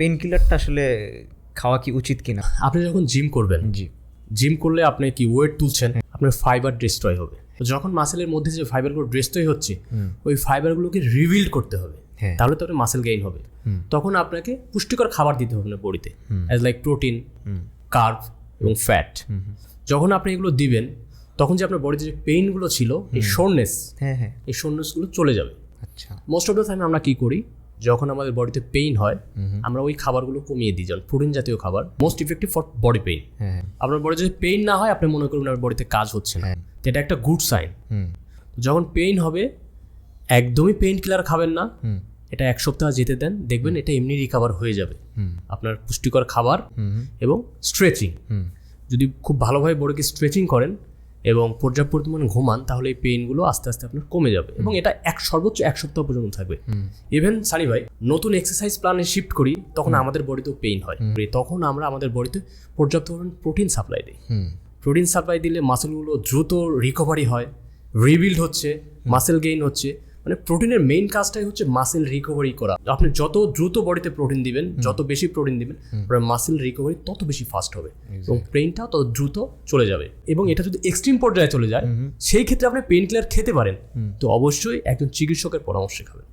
Pen কিলারটা আসলে খাওয়া কি উচিত কিনা? আপনি যখন জিম করবেন জি। জিম করলে আপনি কি ওয়েট তুলছেন? আপনার ফাইবার ডিস্ট্রয় হবে। যখন মাসেলের মধ্যে যে ফাইবারগুলো ডিস্ট্রয় হচ্ছে ওই ফাইবারগুলোকে রিবিল্ড করতে হবে। হ্যাঁ। তাহলে তো মাসেল গেইন হবে। তখন আপনাকে পুষ্টিকর খাবার দিতে হবে বডিতে অ্যাজ লাইক প্রোটিন কার্ব এবং ফ্যাট যখন আপনি এগুলো দিবেন তখন যে আপনার বডিতে যে পেইনগুলো ছিল এই শোরনেস হ্যাঁ হ্যাঁ। এই শোরনেসগুলো চলে যাবে। আচ্ছা। মোস্ট অফ দ্য টাইম আমরা কি করি? যখন আমাদের বডিতে পেইন হয় আমরা ওই খাবারগুলো কমিয়ে দিই যেমন প্রোটিন জাতীয় খাবার most effective for body pain আপনার বডি যদি পেইন না হয় আপনি মনে করুন আপনার বডিতে কাজ হচ্ছে না। হ্যাঁ। এটা একটা গুড সাইন হুম। যখন পেইন হবে একদমই পেইন কিলার খাবেন না। এটা এক সপ্তাহ যেতে দেন দেখবেন এটা এমনি রিকাভার হয়ে যাবে। আপনার পুষ্টিকর খাবার এবং স্ট্রেচিং যদি খুব ভালোভাবে বডিকে স্ট্রেচিং করেন এবং পর্যাপ্ত পরিমাণ ঘুমান তাহলে এই পেইনগুলো আস্তে আস্তে আপনার কমে যাবে। এবং এটা এক সর্বোচ্চ এক সপ্তাহ পর্যন্ত থাকবে। ইভেন সানি ভাই নতুন এক্সারসাইজ প্ল্যানে শিফট করি তখন আমাদের বডিতেও পেইন হয়। তখন আমরা আমাদের বডিতে পর্যাপ্ত পরিমাণ প্রোটিন সাপ্লাই দিই। প্রোটিন সাপ্লাই দিলে মাসেলগুলো দ্রুত রিকভারি হয় রিবিল্ড হচ্ছে মাসেল গেইন হচ্ছে। মানে প্রোটিনের মেইন কাজটাই হচ্ছে মাসেল রিকভারি করা। আপনি যত দ্রুত বডিতে প্রোটিন দিবেন যত বেশি প্রোটিন দিবেন মাসেল রিকভারি তত বেশি ফাস্ট হবে। এবং পেইনটা তত দ্রুত চলে যাবে। এবং এটা যদি এক্সট্রিম পর্যায়ে চলে যায় সেই ক্ষেত্রে আপনি পেইন কিলার খেতে পারেন। তো অবশ্যই একজন চিকিৎসকের পরামর্শ খাবেন।